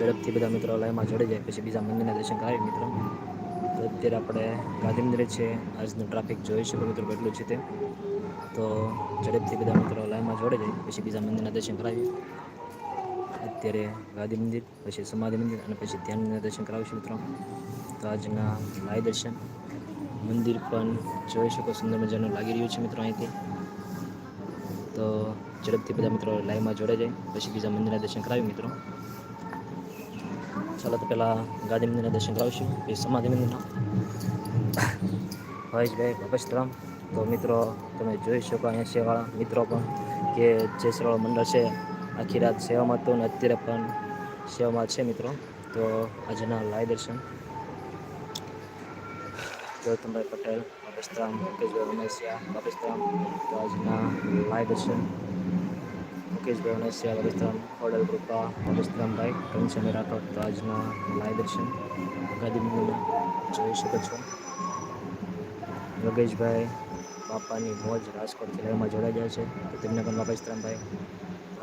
ઝડપથી બધા મિત્રો લાઈમાં જોડે જાય, પછી બીજા મંદિરના દર્શન કરાવી મિત્રો. તો અત્યારે આપણે ગાંધી મંદિરે છે, આજનું ટ્રાફિક જોઈ શકો મિત્રો કેટલું છે તે. તો ઝડપથી બધા મિત્રો લાઈનમાં જોડે જાય, પછી બીજા મંદિરના દર્શન કરાવીએ. અત્યારે ગાંધી મંદિર પછી સમાધિ મંદિર અને પછી ધ્યાન દર્શન કરાવીશું મિત્રો. તો આજના લાય દર્શન. મંદિર પણ જોઈ શકો, સુંદર મજાનું લાગી રહ્યું છે મિત્રો અહીંથી. તો ઝડપથી બધા મિત્રો લાઈવમાં જોડાઈ જાય, પછી બીજા મંદિરના દર્શન કરાવી મિત્રો. ચાલો તો પહેલાં ગાંધી મંદિરના દર્શન કરાવીશું એ સમાધિ મંદિરના. ભાઈ ભગસ્તરામ તો મિત્રો, તમે જોઈ શકો અહીંયા સેવાળા. મિત્રો પણ કે જે સરળ મંડળ છે, આખી રાત સેવામાં હતું અને અત્યારે પણ સેવામાં છે મિત્રો. તો આજના લાય દર્શન. ગૌતમભાઈ પટેલ બાપસ્તરામ મુકેશભાઈ રમેશિયા ભગસ્તરામ તો આજના લાય દર્શન. મુકેશભાઈ વનસિયા બાપસ્તરામ ઓડલ કૃપા બાપસ્તરામભાઈ કંચમી રાઠોડ તો આજના લાય દર્શન ગાદી જોઈ શકો છો. યોગેશભાઈ બાપાની મોજ રાજકોટથી લાઈવમાં જોડાઈ જાય છે. તો તેમને પણ બાપસ્તરામભાઈ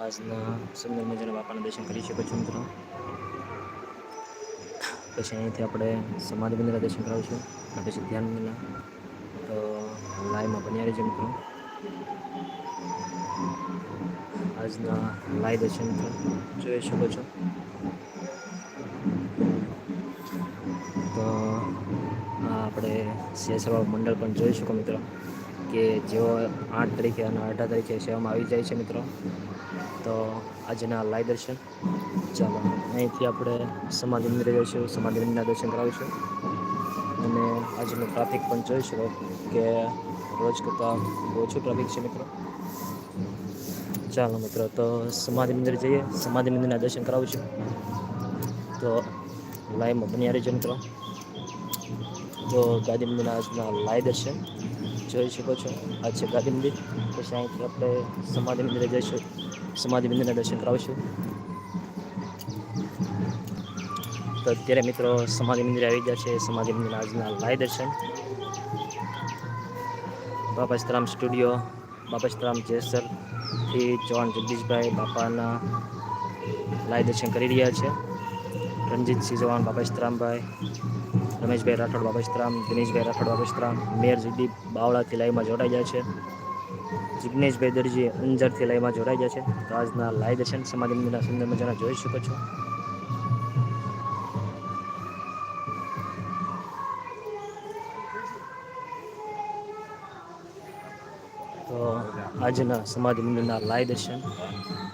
આજના સુંદર મજાના બાપાના દર્શન કરી શકો છો મિત્રો. પછી અહીંથી આપણે સમાધિ મંદિરના દર્શન કરાવીશું. અને પછી ધ્યાન મંદિરના. તો લાઈવમાં બન્યા રહેજો મિત્રો. આજના લાઈવ દર્શન પણ જોઈ શકો છો. તો આપણે સેસવા મંડળ પણ જોઈ શકો મિત્રો, કે જેઓ આઠ તારીખે અને અઢાર તારીખે સેવામાં આવી જાય છે મિત્રો. તો, આજના લાઈવ દર્શન. ચાલો, અહીંથી આપણે સમાધિ મંદિરે જઈશું, સમાધિ મંદિરના દર્શન કરાવીશું. અને આજનું ટ્રાફિક પણ જોઈ શકો કે રોજ કરતાં ઓછું ટ્રાફિક છે મિત્રો. ચાલો મિત્રો, તો સમાધિ મંદિર જઈએ. સમાધિ મંદિરના દર્શન કરાવીશું તો લાઈવમાં બન્યા રહેજો મિત્રો. તો ગાંધી મંદિરના આજના લાઈવ દર્શન જોઈ શકો છો. આ છે ગાંધી મંદિર. પછી અહીંથી આપણે સમાધિ મંદિરે જઈશું. સમાધિ મંદિરના દર્શન કરાવીશું. તો અત્યારે મિત્રો સમાધિ મંદિર આવી ગયા છે. સમાધિ મંદિરના આજના લાઈવ દર્શન. બાપસ્તરામ સ્ટુડિયો, બાપસ્તરામ જેસરથી જોન જગદીશભાઈ બાપાના લાઈવ દર્શન કરી રહ્યા છે. રણજીતસિંહ ચૌહાણ બાપસ્તરામભાઈ, રમેશભાઈ રાઠોડ બાપસ્તરામ, દિનેશભાઈ રાઠોડ બાપસ્તરામ, મેયર જગદીપ બાવળાથી લાઈવમાં જોડાઈ ગયા છે. જિગ્નેશભાઈ દરજી અંજરથી લાઈવમાં જોડાઈ ગયા છે. તો આજના લાઈવ દર્શન સમાધિ મંદિરના સુંદર મજાના જોઈ શકો છો. આજના સમાજ મંદિરના લાઈવ દર્શન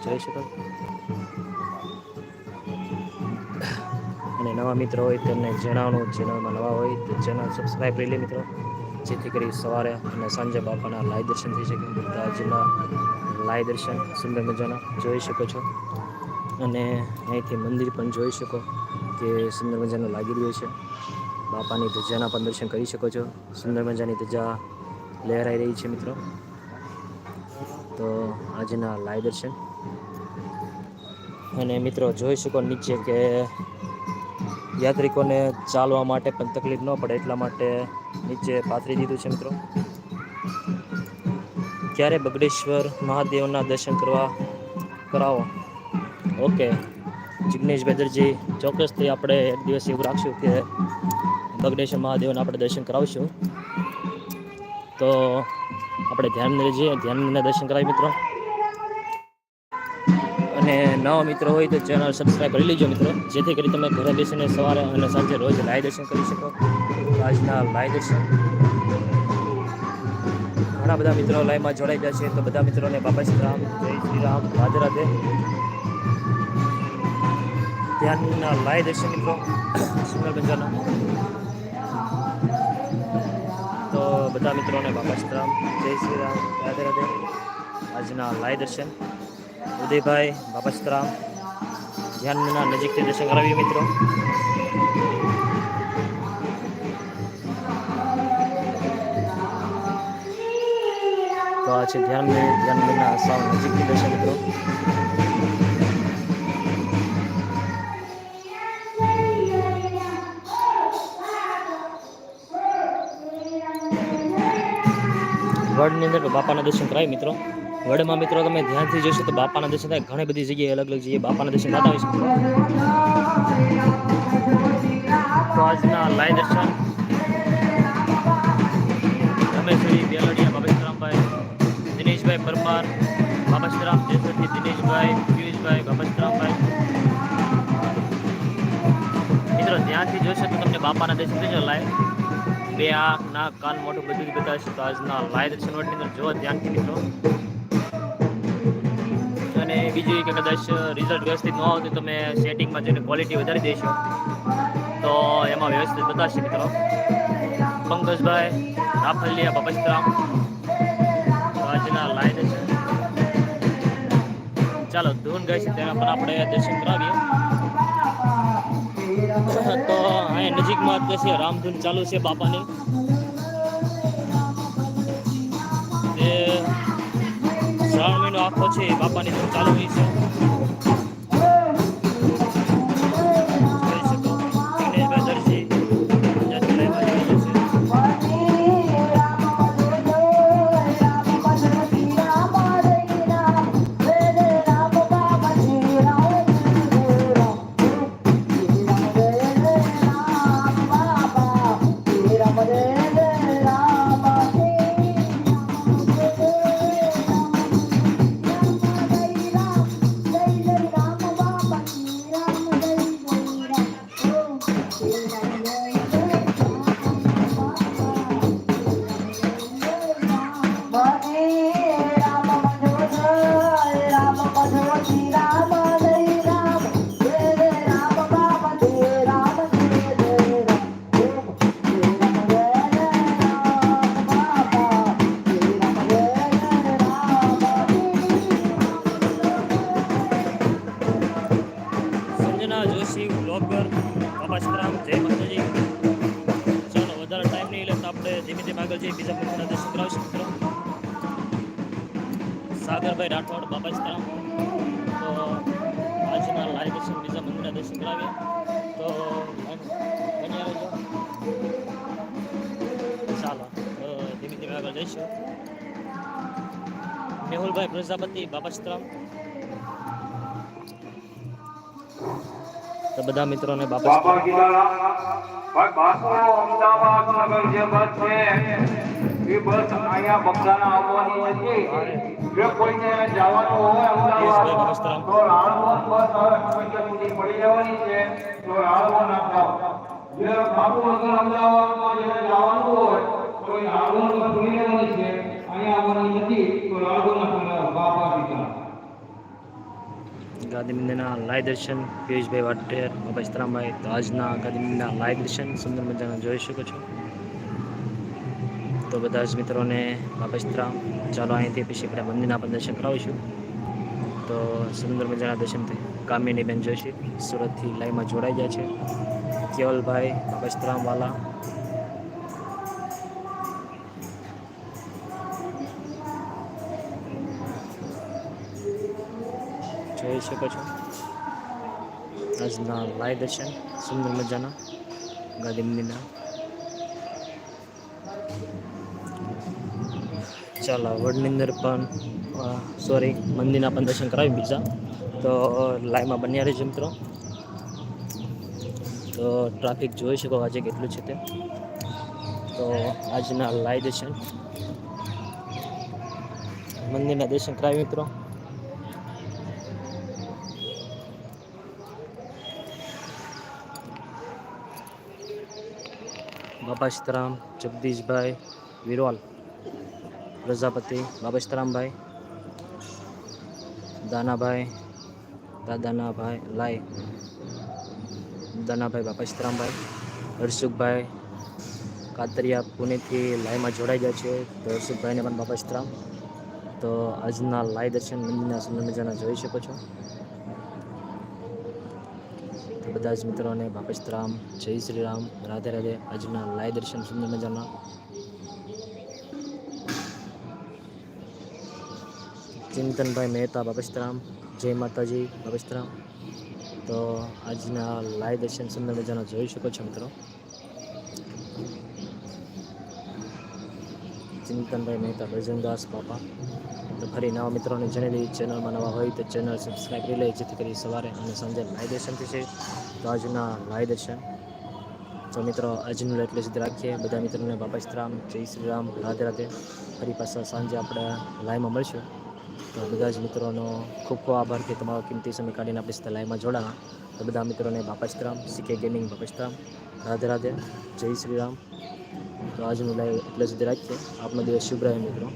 જોઈ શકો અને નવા મિત્રો હોય તેમને જણાવવાનું, ચેનલમાં નવા હોય તો ચેનલ સબસ્ક્રાઈબ કરી લે મિત્રો. જેથી કરી સવારે અને સાંજે બાપાના લાઈવ દર્શન થઈ શકે. આજના લાઈવ દર્શન સુંદર મજાના જોઈ શકો છો. અને અહીંથી મંદિર પણ જોઈ શકો કે સુંદર મજાનું લાગી રહ્યું છે. બાપાની ધજાના પણ દર્શન કરી શકો છો. સુંદર મજાની ધજા લહેરાઈ રહી છે મિત્રો. તો આજના લાઈવ દર્શન અને મિત્રો, જોઈ શકો નીચે કે યાત્રિકોને ચાલવા માટે પણ તકલીફ ન પડે, એટલા માટે નીચે પાથરી દીધું છે મિત્રો. ક્યારે બગડેશ્વર મહાદેવના દર્શન કરવા? કરાવો. ઓકે જિગ્નેશ બેદરજી, ચોક્કસથી આપણે એક દિવસ એવું રાખશું કે બગડેશ્વર મહાદેવના આપણે દર્શન કરાવશું. તો આપણે ધ્યાન મંદિરે જઈએ ધ્યાન દર્શન કરાવી મિત્રો. અને નવા મિત્રો હોય તો ચેનલ સબસ્ક્રાઈબ કરી લેજો મિત્રો. જેથી કરી તમે ઘરે બેસીને સવારે અને સાંજે રોજ લાઈવ દર્શન કરી શકો. આજના લાઈવ દર્શન. ઘણા બધા મિત્રો લાઈવમાં જોડાઈ ગયા છે. તો બધા મિત્રોને બાબા શ્રી રામ, જય શ્રી રામ, રાધે રાધે. ધ્યાનના લાઈવ દર્શન મિત્રો. સુંદર બંજાના તો બધા મિત્રોને બાબા શ્રી રામ, જય શ્રી રામ, રાધે રાધે. આજના લાય દર્શન. ઉદયભાઈ બાપસ્તરામ ધ્યાનના નજીકથી દર્શન કરાવીએ મિત્રો. તો આ છે ધ્યાન ધ્યાનના સાવ નજીકથી દર્શન મિત્રો. वर्डनी अंदर बापा दर्शन कराए मित्रों वर्ड में मित्रों तब ध्यान से जोशो तो बापा दर्शन थे घनी बड़ी जगह अलग अलग जगह बापा दर्शन थे आज लाइव दर्शन दिनेश भाई परमार बाबा श्रीराम जयसरती दिनेश भाई पीयूष भाई बाबा श्रीराम भाई मित्रों ध्यान से जो तो तुमने बापा दर्शन थे जो लाइव બે આંખ નાક કાન મોઢું બધું જ બતાવશે. તો આજના લાઈવ દર્શન વટની અંદર જોવા ધ્યાનથી મિત્રો અને બીજું કે કદાચ રિઝલ્ટ વ્યવસ્થિત ન આવતું તો તમે સેટિંગમાં જઈને ક્વોલિટી વધારી દેશો. તો એમાં વ્યવસ્થિત બતાવશે મિત્રો. પંકજભાઈ, રાફલિયા બબસ્તરામ આજના લાઈવ દર્શન ચાલો ધૂન ગઈ છે તેના પર આપણે દર્શન કરાવીએ. તો અહીંયા નજીકમાં જ છે, રામધૂન ચાલુ છે બાપાની. શ્રાવણ મહિનો આખો છે, બાપાની ધૂન ચાલુ હોય છે. સાગરભાઈ રાઠોડ બાબાશ્રામ તો આજના લાઈવ દર્શન બીજા મંદિરના દર્શન કરાવીએ. તો ચાલો ધીમે ધીમે આગળ જઈશું. મેહુલભાઈ પ્રજાપતિ બાબાશ્રામ તો બધા મિત્રોને બાબા અમદાવાદ નગર જે બસ છે એ બસ અહીંયા બગદાણા આવવાની નથી. જો કોઈને જવાનું હોય અમદાવાદ તો રાણવન બસ હવે કુંવરિયા સુધી પડી જવાની છે તો રાણવન ના જાઓ જે બાપુનગર અમદાવાદમાં જેને જવાનું હોય તો એ રાણવન બસ પડી જવાની છે. અહીંયા આવવાની નથી તો રાણવન ના બાપા પિતા. ગાંધીમંદિરના લાઈવ દર્શન પિયુષભાઈ વાટેર બાબાશ્રામભાઈ તો આજના ગાંધીમંદિરના લાઈવ દર્શન સુંદર મજાના જોઈ શકો છો. બધા જ મિત્રોને બાબાશ્રામ ચાલો અહીંથી પછી આપણે મંદિરના પણ દર્શન કરાવીશું. તો સુંદર મજાના દર્શન કામિની બેન જોશી સુરતથી લાઈવમાં જોડાઈ ગયા છે. કેવલભાઈ બાબાશ્રામ વાલા જોઈ શકો છો. આજના લાઈવ દર્શન. સુંદર મજાના ગાંધી મંદિરના ચાલો, વડની અંદર પણ સોરી મંદિરના પણ દર્શન કરાવી બીજા. તો લાઈવમાં બન્યા રહેજો મિત્રો. તો ટ્રાફિક જોઈ શકો આજે કેટલું છે તે. તો, આજના લાઈવ દર્શન. મંદિરના દર્શન કરાવી મિત્રો. બાબા સીતારામ, જગદીશભાઈ વિરોલ પ્રજાપતિ બાબા દાનાભાઈ, દાદાનાભાઈ લાય, દાનાભાઈ બાબા સીતારામભાઈ હર્ષુખભાઈ, કાતરિયા પુણેથી લાઈમાં જોડાઈ ગયા છે. તો હર્ષુખભાઈને પણ બાબા સીતારામ તો આજના લાય દર્શન મંદિરના સુંદર મજાના જોઈ શકો છો. તો બધા જ મિત્રોને બાપસ્ત જય શ્રી રામ, રાધે રાધે. આજના લાય દર્શન સુંદર મજાના ચિંતનભાઈ મહેતા બાબસ્તરામ જય માતાજી બાબસ્તરામ તો આજના લાઈવ દર્શન સુંદર મજાનો જોઈ શકો છો મિત્રો. ચિંતનભાઈ મહેતા બ્રજનદાસ બાપા. તો ફરી નવા મિત્રોને જણાવી ચેનલમાં નવા હોય તો ચેનલ સબસ્ક્રાઈબ કરી લે, જેથી કરી સવારે અને સાંજે લાઈવ દર્શન થશે તો આજના લાઈવ દર્શન. તો મિત્રો, આજનું એટલે સુધી રાખીએ. બધા મિત્રોને બાપા શ્રીરામ જય શ્રી રામ રાધે રાધે. ફરી પાછા સાંજે આપણે લાઈવમાં મળશું. તો બધા જ મિત્રોનો ખૂબ ખૂબ આભાર કે તમારો કિંમતી સમય કાઢીને આપણી સાથે લાઈવમાં જોડાવા તો બધા મિત્રોને બાપસ્તરામ સીકે ગેમિંગ બાપસ્તરામ રાધે રાધે, જય શ્રી રામ. તો આજનું લાઈવ એટલે સુધી રાખીએ. આપનો દિવસ શુભ રહે મિત્રો.